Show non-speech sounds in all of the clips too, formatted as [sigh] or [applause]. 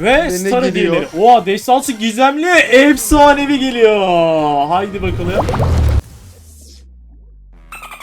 Ve ne Star geliyor? hediyeleri. Oha destansı gizemli efsanevi geliyor. Haydi bakalım.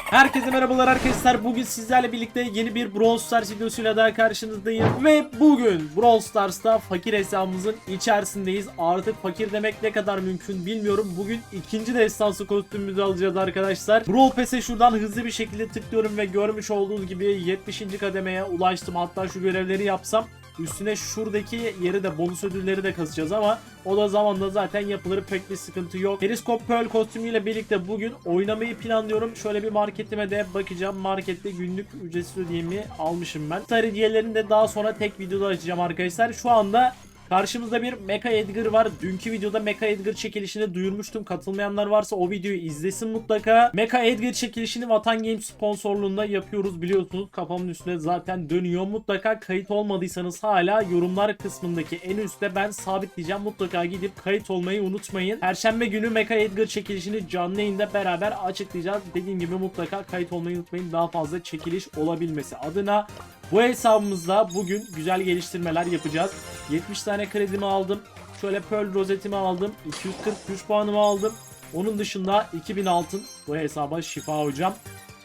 Herkese merhabalar arkadaşlar. Bugün sizlerle birlikte yeni bir Brawl Stars videosuyla daha karşınızdayım. Ve bugün Brawl Stars'ta fakir hesabımızın içerisindeyiz. Artık fakir demek ne kadar mümkün bilmiyorum. Bugün ikinci destansı kostümümüzü alacağız arkadaşlar. Brawl Pass'e şuradan hızlı bir şekilde tıklıyorum ve görmüş olduğunuz gibi 70. kademeye ulaştım. Hatta şu görevleri yapsam Üstüne şuradaki yeri de bonus ödülleri de kasacağız ama o da zamanla zaten yapılır pek bir sıkıntı yok. Periskop Pearl kostümüyle birlikte bugün oynamayı planlıyorum. Şöyle bir marketime de bakacağım. Markette günlük ücretsiz ödeyemi almışım ben. Star hediyelerini de daha sonra tek videoda açacağım arkadaşlar. Şu anda Karşımızda bir Mecha Edgar var. Dünkü videoda Mecha Edgar çekilişini duyurmuştum. Katılmayanlar varsa o videoyu izlesin mutlaka. Mecha Edgar çekilişini Vatan Games sponsorluğunda yapıyoruz biliyorsunuz. Kafamın üstüne zaten dönüyor. Mutlaka kayıt olmadıysanız hala yorumlar kısmındaki en üstte ben sabitleyeceğim. Mutlaka gidip kayıt olmayı unutmayın. Perşembe günü Mecha Edgar çekilişini canlı yayında beraber açıklayacağız. Dediğim gibi mutlaka kayıt olmayı unutmayın. Daha fazla çekiliş olabilmesi adına bu hesabımızda bugün güzel geliştirmeler yapacağız. 70 tane kredimi aldım. Şöyle Pearl rozetimi aldım. 240 güç puanımı aldım. Onun dışında 2000 altın bu hesaba şifa hocam.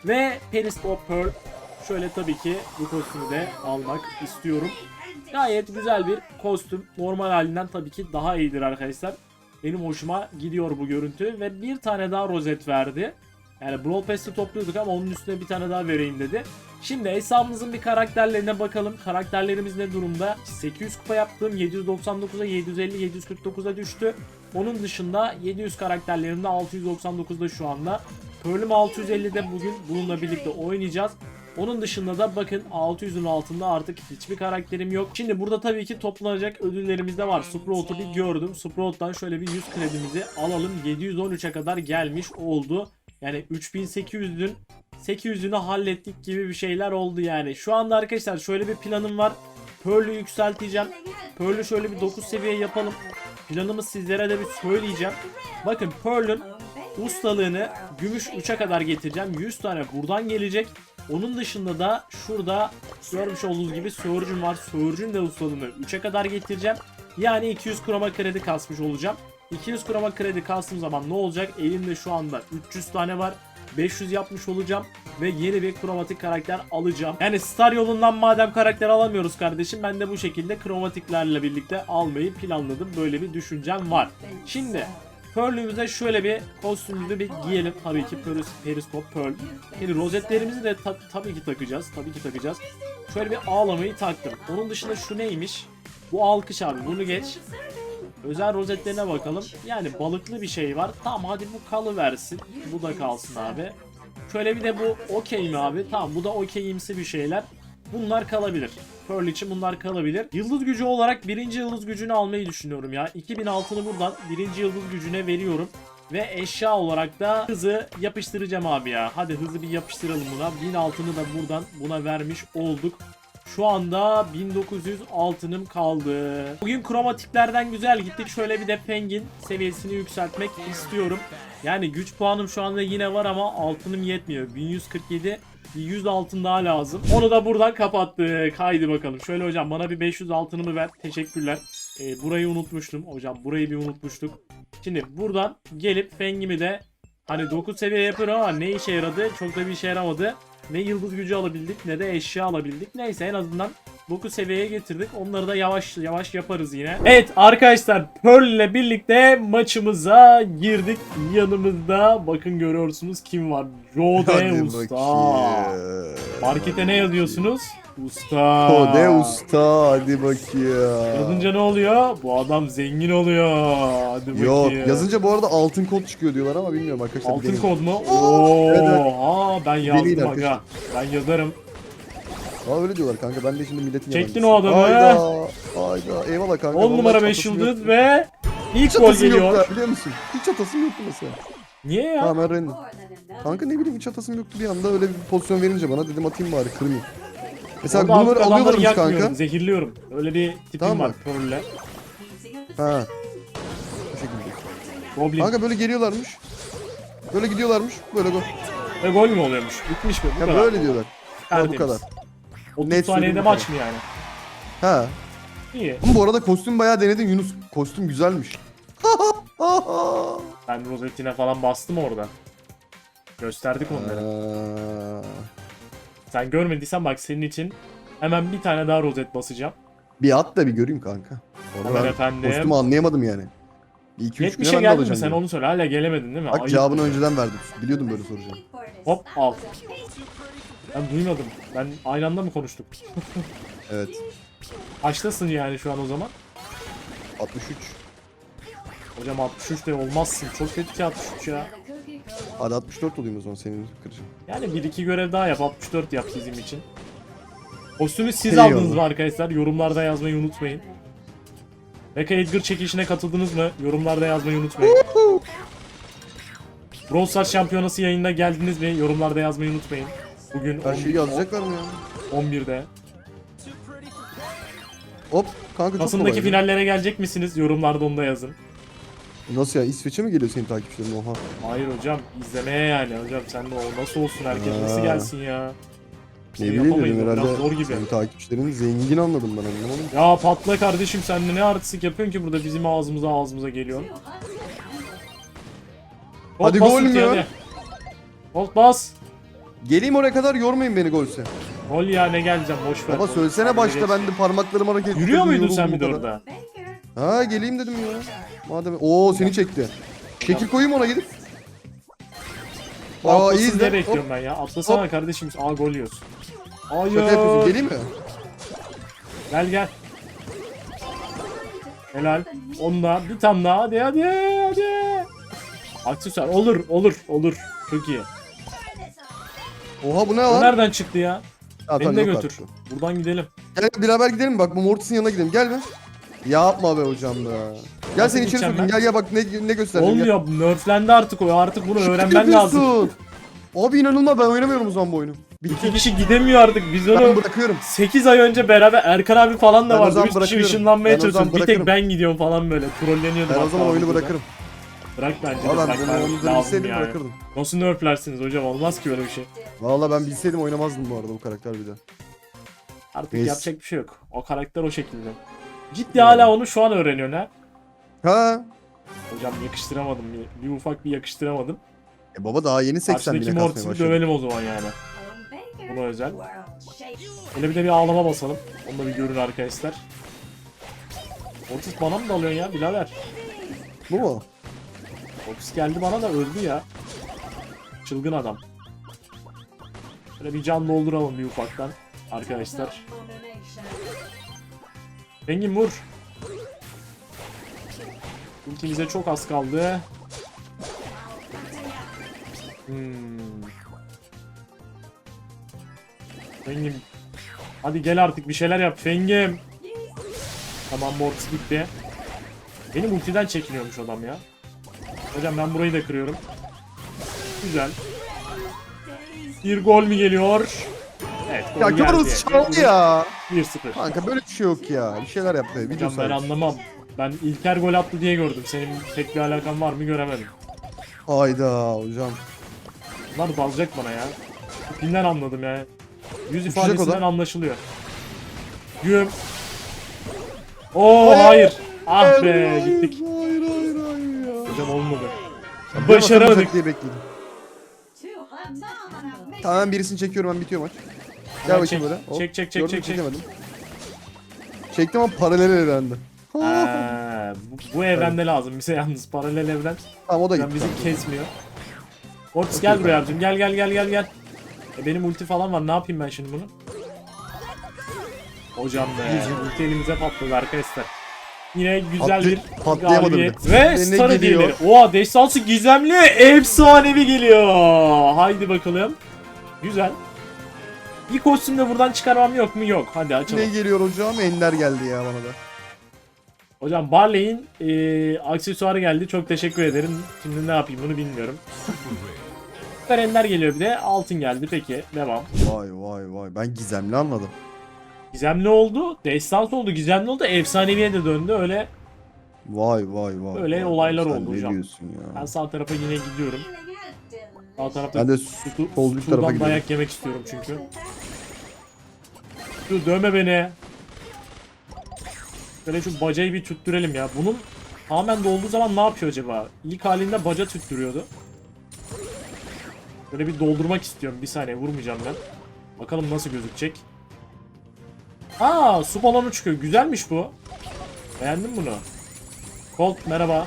Ve Periskop Pearl. Şöyle tabii ki bu kostümü de almak istiyorum. Gayet güzel bir kostüm. Normal halinden tabii ki daha iyidir arkadaşlar. Benim hoşuma gidiyor bu görüntü. Ve bir tane daha rozet verdi. Yani Brawl Pass'ı topluyorduk ama onun üstüne bir tane daha vereyim dedi. Şimdi hesabımızın bir karakterlerine bakalım. Karakterlerimiz ne durumda? 800 kupa yaptım. 799'a 750 749'a düştü. Onun dışında 700 karakterlerimde 699'da şu anda. Pearl'üm 650'de bugün bununla birlikte oynayacağız. Onun dışında da bakın 600'ün altında artık hiçbir karakterim yok. Şimdi burada tabii ki toplanacak ödüllerimiz de var. Sprout'u bir gördüm. Sprout'tan şöyle bir 100 kredimizi alalım. 713'e kadar gelmiş oldu. Yani 3800'ün 800'ünü hallettik gibi bir şeyler oldu yani. Şu anda arkadaşlar şöyle bir planım var. Pearl'ü yükselteceğim. Pearl'ü şöyle bir 9 seviye yapalım. Planımı sizlere de bir söyleyeceğim. Bakın Pearl'ün ustalığını gümüş 3'e kadar getireceğim. 100 tane buradan gelecek. Onun dışında da şurada görmüş olduğunuz gibi Surge'ün var. Surge'ün de ustalığını 3'e kadar getireceğim. Yani 200 kroma kredi kasmış olacağım. 200 kroma kredi kastığım zaman ne olacak? Elimde şu anda 300 tane var. 500 yapmış olacağım ve yeni bir kromatik karakter alacağım. Yani Star yolundan madem karakter alamıyoruz kardeşim ben de bu şekilde kromatiklerle birlikte almayı planladım. Böyle bir düşüncem var. Şimdi Pearl'ümüze şöyle bir kostümümüzü bir giyelim. Tabii ki Peris, Periskop Pearl. Şimdi rozetlerimizi de ta- tabii ki takacağız. Tabii ki takacağız. Şöyle bir ağlamayı taktım. Onun dışında şu neymiş? Bu alkış abi bunu geç. Özel rozetlerine bakalım. Yani balıklı bir şey var. Tamam hadi bu kalı versin. Bu da kalsın abi. Şöyle bir de bu okey mi abi? Tamam bu da okeyimsi bir şeyler. Bunlar kalabilir. Pearl için bunlar kalabilir. Yıldız gücü olarak birinci yıldız gücünü almayı düşünüyorum ya. 2000 altını buradan birinci yıldız gücüne veriyorum. Ve eşya olarak da hızı yapıştıracağım abi ya. Hadi hızı bir yapıştıralım buna. 1000 altını da buradan buna vermiş olduk. Şu anda 1900 altınım kaldı. Bugün kromatiklerden güzel gittik. Şöyle bir de pengin seviyesini yükseltmek istiyorum. Yani güç puanım şu anda yine var ama altınım yetmiyor. 1147 bir 100 altın daha lazım. Onu da buradan kapattık. Haydi bakalım. Şöyle hocam bana bir 500 altınımı ver. Teşekkürler. Ee, burayı unutmuştum. Hocam burayı bir unutmuştuk. Şimdi buradan gelip fengimi de hani 9 seviye yapıyorum ama ne işe yaradı? Çok da bir işe yaramadı. Ne yıldız gücü alabildik ne de eşya alabildik. Neyse en azından 9 seviyeye getirdik. Onları da yavaş yavaş yaparız yine. Evet arkadaşlar Pearl ile birlikte maçımıza girdik. Yanımızda bakın görüyorsunuz kim var. Hadi Usta. bakayım. Markete ne yazıyorsunuz? Usta. O ne usta hadi bakayım. Yazınca ne oluyor? Bu adam zengin oluyor. Hadi Yok bakayım. yazınca bu arada altın kod çıkıyor diyorlar ama bilmiyorum arkadaşlar. Altın kod mu? Evet, evet. Oha ben yazdım aga. Ben yazarım. Aa öyle diyorlar kanka ben de şimdi milletin Çektin o adamı. Hayda. Hayda eyvallah kanka. 10 Vallahi numara hiç 5 atasım yıldız yoktu. ve ilk Hiç gol geliyor. yoktu biliyor musun? Hiç atasım yoktu mesela. Niye ya? Tamam ben Ren'im. Kanka ne bileyim hiç atasım yoktu bir anda öyle bir pozisyon verince bana dedim atayım bari kırmayayım. Mesela Orada bunu artık böyle adamları alıyorlarmış kanka. Zehirliyorum. Öyle bir tipim Tamam var? Pearl'le. Ha. Bu şekilde. Goblin. Kanka böyle geliyorlarmış. Böyle gidiyorlarmış. Böyle gol. Ve gol mü oluyormuş? Bitmiş mi? Bu Ya kadar. böyle diyorlar. Ha, bu kadar. 30 Net saniyede maç mı yani? Ha. İyi. Ama bu arada kostüm bayağı denedin Yunus. Kostüm güzelmiş. [laughs] Ben rozetine falan bastım orada. Gösterdik onları. Aa, Sen görmediysen bak senin için hemen bir tane daha rozet basacağım. bir at da bir göreyim kanka. Orada ben efendim. kostümü anlayamadım yani. Bir iki üç güne 70'e ben de geldin mi alacağım. sen onu söyle. Hala gelemedin değil mi? Bak Ayıp. cevabını önceden verdim. Biliyordum böyle soracağını. Hop al. Ben duymadım. Ben aynı anda mı konuştuk? Evet. Kaçtasın yani şu an o zaman? 63. Hocam 63 de olmazsın. Çok kötü ki 63 ya. Hadi 64 olayım o zaman senin kıracağım. Yani 1-2 görev daha yap. 64 yap bizim için. Kostümü siz Eyvallah. aldınız mı arkadaşlar? Yorumlarda yazmayı unutmayın. Mecha Edgar çekilişine katıldınız mı? Yorumlarda yazmayı unutmayın. Brawl Stars Şampiyonası yayınına geldiniz mi? Yorumlarda yazmayı unutmayın. Bugün Her şeyi yazacaklar mı ya? 11'de. Hop kanka çok Kasım'daki kolay. finallere gelecek misiniz? Yorumlarda onu da yazın. Nasıl ya İsveç'e mi geliyor senin takipçilerin oha? Hayır hocam izlemeye yani hocam sen de o nasıl olsun herkes nasıl Ha. gelsin ya. Ne Şey bileyim yapamayız, dedim o biraz herhalde zor gibi. senin takipçilerin zengin anladım ben anlamadım. Ya patla kardeşim sen de ne artistik yapıyorsun ki burada bizim ağzımıza ağzımıza geliyor. Hadi gol mü? Bolt bas. Geleyim oraya kadar yormayın beni golse. Gol ya ne geleceğim boş ver. Baba söylesene başta ben de parmaklarım hareket Yürüyor muydun yoruldum sen bu bir de kadar. orada? Ha geleyim dedim ya. Madem Oo seni çekti. Şekil koyayım ona gidip. Aa iyi Atlasın diye izle. Hop, bekliyorum ben ya. Atlasana kardeşim. Aa gol yiyorsun. Hayır. şaka yapıyorsun. Geleyim mi? Gel gel. Helal. Onunla bir tane daha. Hadi hadi hadi. Aksesuar olur olur olur. Çok iyi. Oha bu ne Bu lan? nereden çıktı ya? Ha, Beni de yok götür. artık. Buradan gidelim. Gel beraber gidelim bak bu Mortis'in yanına gidelim. Gel be. Yapma be hocam be. Gel seni içeri gideceğim sokayım. ben? Gel gel bak ne ne göstereceğim. gel. Olmuyor. Nerflendi artık o. Artık bunu öğrenmen lazım. yapıyorsun. Abi inanılmaz ben oynamıyorum o zaman bu oyunu. İki Bitti. kişi gidemiyor artık. Biz Ben onu bırakıyorum. 8 ay önce beraber Erkan abi falan da Ben o vardı. zaman 3 kişi bırakıyorum. ışınlanmaya Ben o zaman çalışıyordu. Bir tek ben gidiyorum falan böyle. Trolleniyordum. Ben o hatta zaman oyunu burada. bırakırım. Bırak bence de. Valla ben bırakman bunu onu da lazım bilseydim yani. bırakırdım. Nasıl nerflersiniz hocam? Olmaz ki böyle bir şey. Valla ben bilseydim oynamazdım bu arada bu karakter bir de. Artık Neyse. yapacak bir şey yok. O karakter o şekilde. Ciddi hala onu şu an öğreniyorsun ha. Ha? Hocam yakıştıramadım. Bir, bir ufak bir yakıştıramadım. E baba daha yeni 80 Karşıdaki bine kasmaya Mortis'i başladı. dövelim o zaman yani. Buna özel. Hele bir de bir ağlama basalım. Onu da bir görün arkadaşlar. Mortis bana mı dalıyorsun ya birader? Bu mu? Mortis geldi bana da öldü ya. Çılgın adam. Şöyle bir can dolduralım bir ufaktan arkadaşlar. Engin vur. Ultimize çok az kaldı. Hmm. Fengim. Hadi gel artık bir şeyler yap Fengim. Tamam Mortis gitti. Benim ultiden çekiniyormuş adam ya. Hocam ben burayı da kırıyorum. Güzel. Bir gol mü geliyor? Evet gol Ya. Kıbrıs çaldı ya. 1-0. Kanka böyle bir şey yok ya. Bir şeyler yap be. Video Hocam ben anlamam. Ben İlker gol attı diye gördüm. Senin pek bir alakan var mı göremedim. Hayda hocam. Bunlar dalacak bana ya. Tipinden anladım ya. Yüz Uçacak o da. ifadesinden anlaşılıyor. Güm. Oo hayır. Ah be gittik. Hayır. Hocam olmadı. Başaramadık. diye bekledim. Tamam birisini çekiyorum ben bitiyor maç. Gel Hemen bakayım çek, böyle. Hop, çek, çek, çek, gördün, çek, çek. Çekemedim. Çektim ama paralel evrendi. Ha, bu, bu evrende lazım bize yalnız paralel evren. Tamam o da gitti. bizi kesmiyor. Ortiz gel buraya abicim gel gel gel gel gel. E benim ulti falan var ne yapayım ben şimdi bunu? Hocam be ulti elimize patladı arkadaşlar. Yine güzel Patlı- bir patlayamadı galibiyet. Ve Ne Star geliyor? hediyeleri. Oha destansı gizemli efsanevi geliyor. Haydi bakalım. Güzel. Bir kostüm de buradan çıkarmam yok mu? Yok. Hadi açalım. Ne geliyor hocam? Ender geldi ya bana da. Hocam Barley'in eee aksesuarı geldi. Çok teşekkür ederim. Şimdi ne yapayım bunu bilmiyorum. [laughs] Süper Ender geliyor bir de. Altın geldi. Peki. Devam. Vay vay vay. Ben gizemli anladım. Gizemli oldu. Destans oldu. Gizemli oldu. Efsaneviye de döndü. Öyle Vay vay vay. Öyle vay. olaylar Sen oldu ne hocam. diyorsun ya? ben sağ tarafa yine gidiyorum. Sağ tarafta Ben de Su- sol üst tarafa Sudan gidiyorum. dayak yemek istiyorum çünkü. Dur dövme beni. Böyle şu bacayı bir tüttürelim ya. Bunun tamamen dolduğu zaman ne yapıyor acaba? İlk halinde baca tüttürüyordu. Böyle bir doldurmak istiyorum. Bir saniye vurmayacağım ben. Bakalım nasıl gözükecek. Aa su balonu çıkıyor. Güzelmiş bu. Beğendin bunu. Colt merhaba.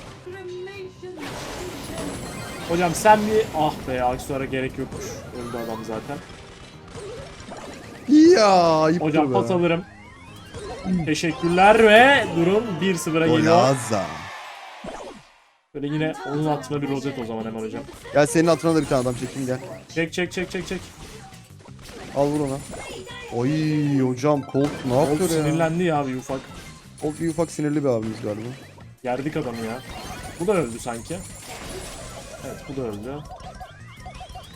Hocam sen bir ah be aksesuara gerek yokmuş. Öldü adam zaten. Ya Hocam be. pas alırım. Teşekkürler ve durum 1-0'a geliyor. Golaza. Böyle yine onun altına bir rozet o zaman hemen hocam. Gel senin hatırına da bir tane adam çekeyim gel. Çek çek çek çek çek. Al vur ona. Oy hocam Colt ne Colt yapıyor ya? sinirlendi ya bir ufak. Colt bir ufak sinirli bir abimiz galiba. Yerdik adamı ya. Bu da öldü sanki. Evet bu da öldü.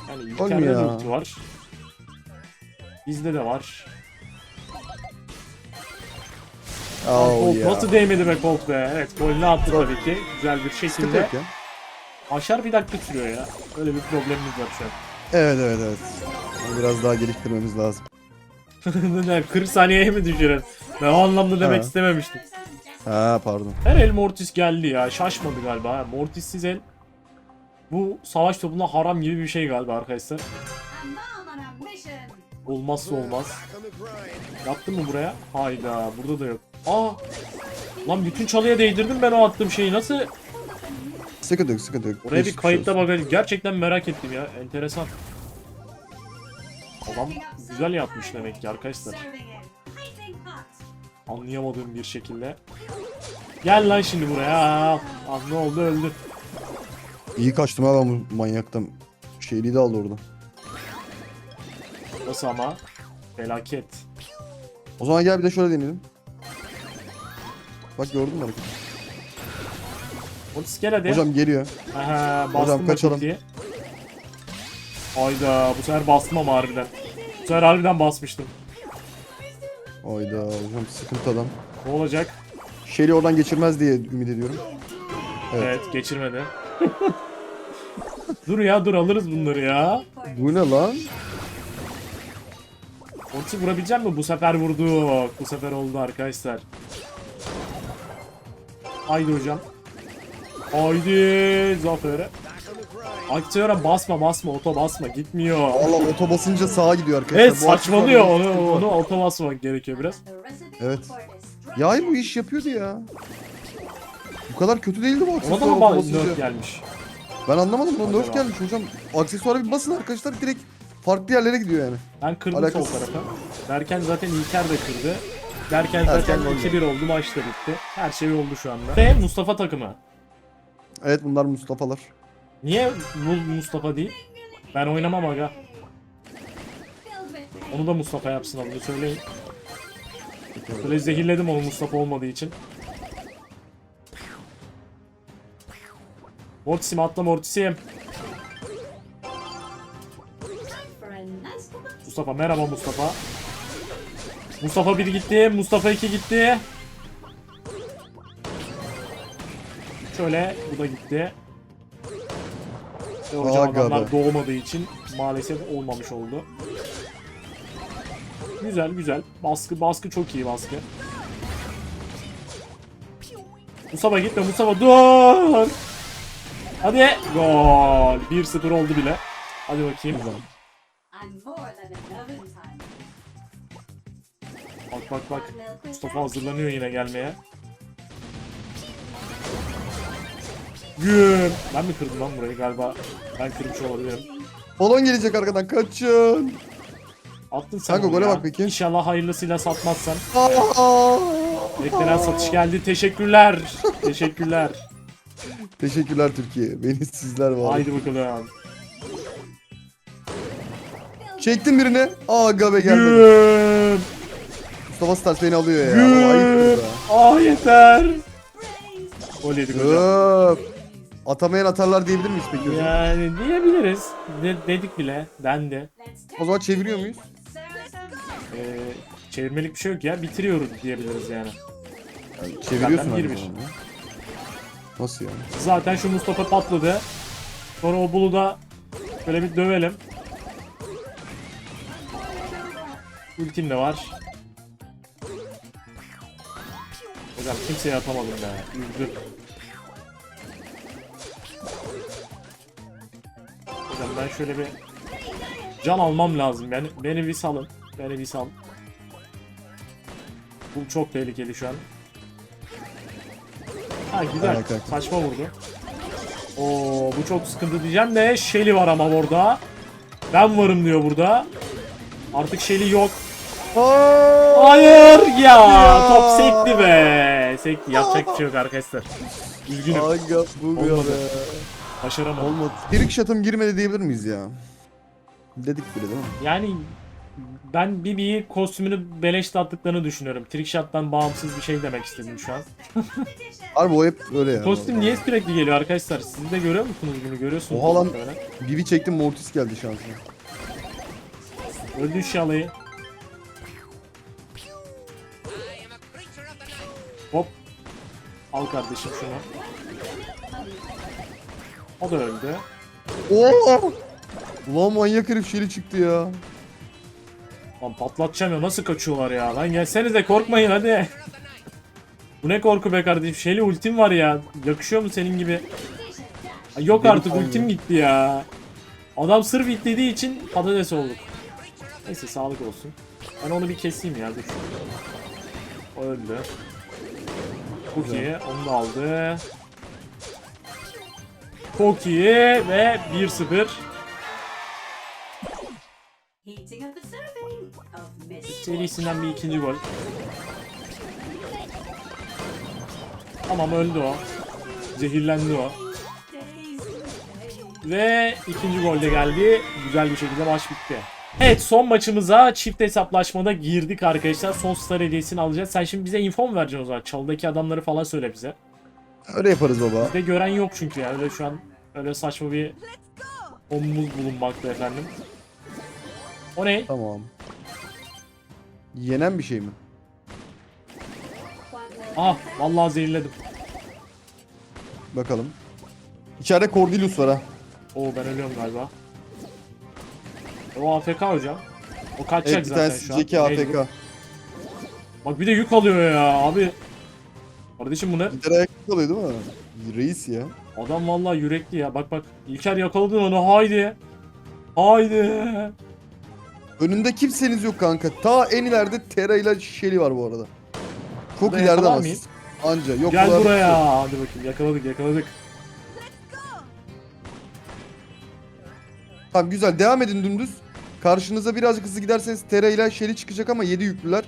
Yani Olmuyor yukarıda ya. da ulti var. Bizde de var. Oh Colt ya. nasıl değmedi be Colt be. Evet golünü attı tabii ki. Güzel bir Sıkıntı şekilde. yok ya. Aşar bir dakika sürüyor ya. Öyle bir problemimiz var şu an. Evet evet evet. Onu biraz daha geliştirmemiz lazım. [laughs] Ne, 40 saniyeye mi düşürün? Ben o anlamda demek Ha. istememiştim. Ha pardon. Her el Mortis geldi ya. Şaşmadı galiba. ha. Mortissiz el. Bu savaş topunda haram gibi bir şey galiba arkadaşlar. Olmazsa olmaz. Yaptın mı buraya? Hayda burada da yok. Aa! Lan bütün çalıya değdirdim ben o attığım şeyi. Nasıl? Sıkıntı yok sıkıntı yok. Oraya bir Geçmiş kayıtta olsun. bakalım. Gerçekten merak ettim ya. Enteresan. Adam güzel yapmış demek ki arkadaşlar. Anlayamadığım bir şekilde. Gel lan şimdi buraya. Ah, ne oldu öldü. İyi kaçtım ha ben bu manyaktan. Şeyliği de aldı oradan. Nasıl ama? Felaket. O zaman gel bir de şöyle deneyelim. Bak gördün mü hareketi? Mortis gel hadi. Hocam geliyor. Aha, Hocam bastım kaçalım. iyi. Hayda bu sefer bastım ama harbiden. Bu sefer harbiden basmıştım. Hayda hocam sıkıntı adam. Ne olacak? Şeyli oradan geçirmez diye ümit ediyorum. Evet, Evet. geçirmedi. dur ya dur alırız bunları ya. Bu ne lan? Mortis'i vurabilecek mi? Bu sefer vurduk. Bu sefer oldu arkadaşlar. Haydi hocam. Haydi Zafer'e. Aktiyora basma basma oto basma gitmiyor. Allah oto basınca sağa gidiyor arkadaşlar. Evet Bu saçmalıyor onu, onu oto basmak gerekiyor biraz. Evet. Ya hayır, bu iş yapıyordu ya. Bu kadar kötü değildi bu Ona aksesuar da mı oto ba- basınca. nerf gelmiş? Ben anlamadım lan nerf Acaba? gelmiş hocam. Aksesuara bir basın arkadaşlar direkt farklı yerlere gidiyor yani. Ben kırdım Alakasız. sol tarafa. Derken zaten İlker de kırdı. Derken Erken zaten gol 2-1 oldu maç da bitti. Her şey oldu şu anda. Ve Mustafa takımı. Evet bunlar Mustafa'lar. Niye Mu- Mustafa değil? Ben oynamam aga. Onu da Mustafa yapsın abi söyleyin. Böyle zehirledim onu Mustafa olmadığı için. Mortis'im atla Mortis'im. Mustafa merhaba Mustafa. Mustafa 1 gitti. Mustafa 2 gitti. Şöyle bu da gitti. Ve hocam Aga adamlar be. doğmadığı için maalesef olmamış oldu. Güzel güzel. Baskı baskı çok iyi baskı. Mustafa gitme Mustafa dur. Hadi gol. 1-0 oldu bile. Hadi bakayım. Bak bak bak. Mustafa hazırlanıyor yine gelmeye. Güm. Ben mi kırdım lan burayı galiba? Ben kırmış olabilirim. Balon gelecek arkadan kaçın. Attın sen Kanka, onu gole ya. bak peki. İnşallah hayırlısıyla satmazsan. Aa! Beklenen satış geldi. Teşekkürler. Teşekkürler. Teşekkürler Türkiye. Beni sizler var. Haydi bakalım. Çektim birini. Aga be gelmedi. Güm. Mustafa Stars beni alıyor ya. Güm. be. Ah yeter. Gol yedik hocam. Öf. Atamayan atarlar diyebilir miyiz peki hocam? Yani diyebiliriz. De- dedik bile. Dendi. O zaman çeviriyor muyuz? Ee, çevirmelik bir şey yok ya. Bitiriyoruz diyebiliriz yani. Yani çeviriyorsun Zaten aynı bir bir. zamanda. Nasıl yani? Zaten şu Mustafa patladı. Sonra o Bulu'da böyle bir dövelim. Ultim de var. Hocam kimseye atamadım be. Üzdü. Hocam ben şöyle bir can almam lazım. Beni, beni bir salın. Beni bir sal. Bu çok tehlikeli şu an. Ha güzel. Evet, evet. Saçma vurdu. Oo bu çok sıkıntı diyeceğim de Shelly var ama orada. Ben varım diyor burada. Artık Shelly yok. Hayır ya, Ya. top sekti be. Sekti yapacak bir şey yok arkadaşlar. Üzgünüm Aga bu be. Başaramadım. Olmadı. Trick shot'ım girmedi diyebilir miyiz ya? Dedik bile değil mi? Yani ben Bibi'yi kostümünü beleş attıklarını düşünüyorum. Trickshot'tan bağımsız bir şey demek istedim şu an. [laughs] Harbi o hep öyle ya. Kostüm niye sürekli geliyor arkadaşlar? Siz de görüyor musunuz bunu? Görüyorsunuz. Oha lan. muhtemelen. Bibi çektim Mortis geldi şansına. Öldü şalayı. Hop. Al kardeşim şunu. O da öldü. Oo! Ulan manyak herif şeli çıktı ya. Lan patlatacağım ya nasıl kaçıyorlar ya lan gelsenize korkmayın hadi. Bu ne korku be kardeşim Shelly ultim var ya yakışıyor mu senin gibi? Ay Yok Benim artık ultim gitti ya. Adam sırf itlediği için patates olduk. Neyse sağlık olsun. Ben onu bir keseyim ya dur. O öldü. Çok iyi onu da aldı. Çok iyi ve 1-0. Heating up the serving of Miss Serisinden bir ikinci gol. Tamam öldü o. Zehirlendi o. Ve ikinci gol de geldi. Güzel bir şekilde maç bitti. Evet son maçımıza çift hesaplaşmada girdik arkadaşlar. Son star hediyesini alacağız. Sen şimdi bize info mu vereceksin o zaman? Çalıdaki adamları falan söyle bize. Öyle yaparız baba. Bizde gören yok çünkü ya. Öyle şu an öyle saçma bir omumuz bulunmakta efendim. O ne? Tamam. Yenen bir şey mi? Ah vallahi zehirledim. Bakalım. İçeride Cordelius var ha. Oo ben ölüyorum galiba. O AFK hocam. O kaçacak Evet bir zaten tanesi şu an. Jackie Mecbur. AFK. Bak bir de yük alıyor ya abi. Kardeşim bu ne? Gider ayakta kalıyor değil mi? Reis ya. Adam vallahi yürekli ya. Bak bak. İlker yakaladın onu. Haydi. Haydi. Önünde kimseniz yok kanka. Ta en ileride Tera ile Shelly var bu arada. Çok Burada ileride ama mıyız? siz. Anca. Yok Gel buraya. Hadi bakayım yakaladık yakaladık. Tamam güzel devam edin dümdüz. Karşınıza birazcık hızlı giderseniz Tera ile Shelly çıkacak ama 7 yüklüler.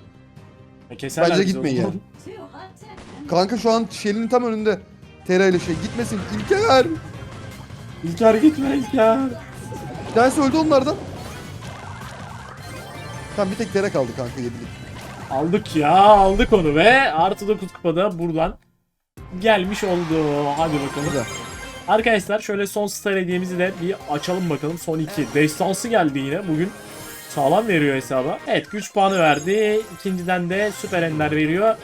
E, keserler Bence gitmeyin o [laughs] Kanka şu an Shelly'nin tam önünde. Tera ile şey gitmesin. İlker. İlker gitme İlker. Bir tanesi öldü onlardan. Tamam bir tek Tera kaldı kanka 7'lik. Aldık ya aldık onu ve artı 9 kupada buradan gelmiş oldu. Hadi bakalım. Güzel. Arkadaşlar şöyle son star hediyemizi de bir açalım bakalım. Son 2. Destansı geldi yine bugün. Sağlam veriyor hesaba. Evet güç puanı verdi. İkinciden de süper ender veriyor.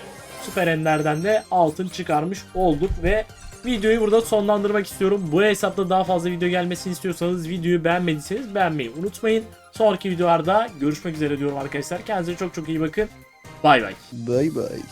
Süper enderden de altın çıkarmış olduk ve videoyu burada sonlandırmak istiyorum. Bu hesapta daha fazla video gelmesini istiyorsanız videoyu beğenmediyseniz beğenmeyi unutmayın. Sonraki videolarda görüşmek üzere diyorum arkadaşlar. Kendinize çok çok iyi bakın. Bay bay. Bay bay.